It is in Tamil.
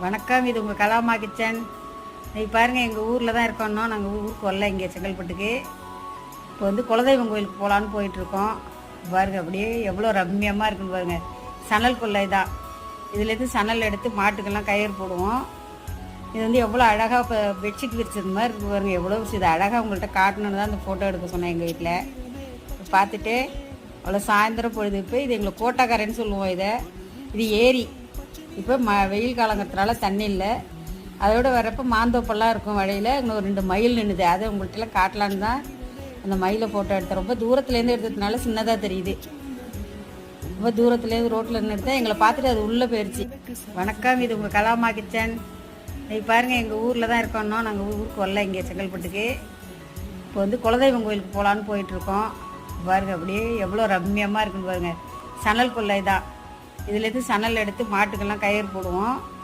வணக்கம் இது உங்கள் கலாமா கிச்சன். இன்னைக்கு பாருங்கள் எங்கள் ஊரில் தான் இருக்கோம்னா நாங்கள் ஊருக்கு வரல இங்கே செங்கல்பட்டுக்கு. இப்போ வந்து குலதெய்வம் கோயிலுக்கு போகலான்னு போயிட்டுருக்கோம். பாருங்க அப்படியே எவ்வளோ ரம்மியமாக இருக்குன்னு பாருங்கள் சணல் கொள்ளை தான் இதுலேருந்து சணல் எடுத்து மாட்டுக்கெல்லாம் கயிறு போடுவோம். இது வந்து எவ்வளோ அழகாக இப்போ பெட்ஷீட் விரிச்சது மாதிரி இருக்கு பாருங்க. எவ்வளோ இது அழகாக உங்கள்கிட்ட காட்டணுன்னு தான் அந்த ஃபோட்டோ எடுக்க சொன்னேன் எங்கள் வீட்டில் பார்த்துட்டு அவ்வளோ சாயந்தரம் பொழுது இப்போ இது எங்களை கோட்டாக்காரன்னு சொல்லுவோம் இதை. இது ஏரி. இப்போ ம வெயில் காலங்கிறதுனால தண்ணி இல்லை. அதோட வரப்போ மாந்தோப்பெல்லாம் இருக்கும் வழியில் இன்னும் ரெண்டு மயில் நின்றுது அதை உங்கள்கிட்டலாம் காட்டலான்னு தான் அந்த மயிலை ஃபோட்டோ எடுத்தேன். ரொம்ப தூரத்துலேருந்து எடுத்ததுனால சின்னதாக தெரியுது. ரொம்ப தூரத்துலேருந்து ரோட்டில் நின்று எடுத்தேன். எங்களை பார்த்துட்டு அது உள்ளே போயிடுச்சு வணக்கம் இது உங்கள் கலாமா கிச்சன் இன்னைக்கு பாருங்கள் எங்கள் ஊரில் தான் இருக்கோம்னா நாங்கள் ஊருக்கு வரல இங்கே செங்கல்பட்டுக்கு. இப்போ வந்து குலதெய்வம் கோயிலுக்கு போகலான்னு போயிட்டுருக்கோம் பாருங்கள் அப்படியே எவ்வளோ ரம்மியமாக இருக்குன்னு பாருங்கள் சணல் கொள்ளை தான். இதுலேருந்து சணல் எடுத்து மாட்டுக்கெல்லாம் கயிறு போடுவோம்.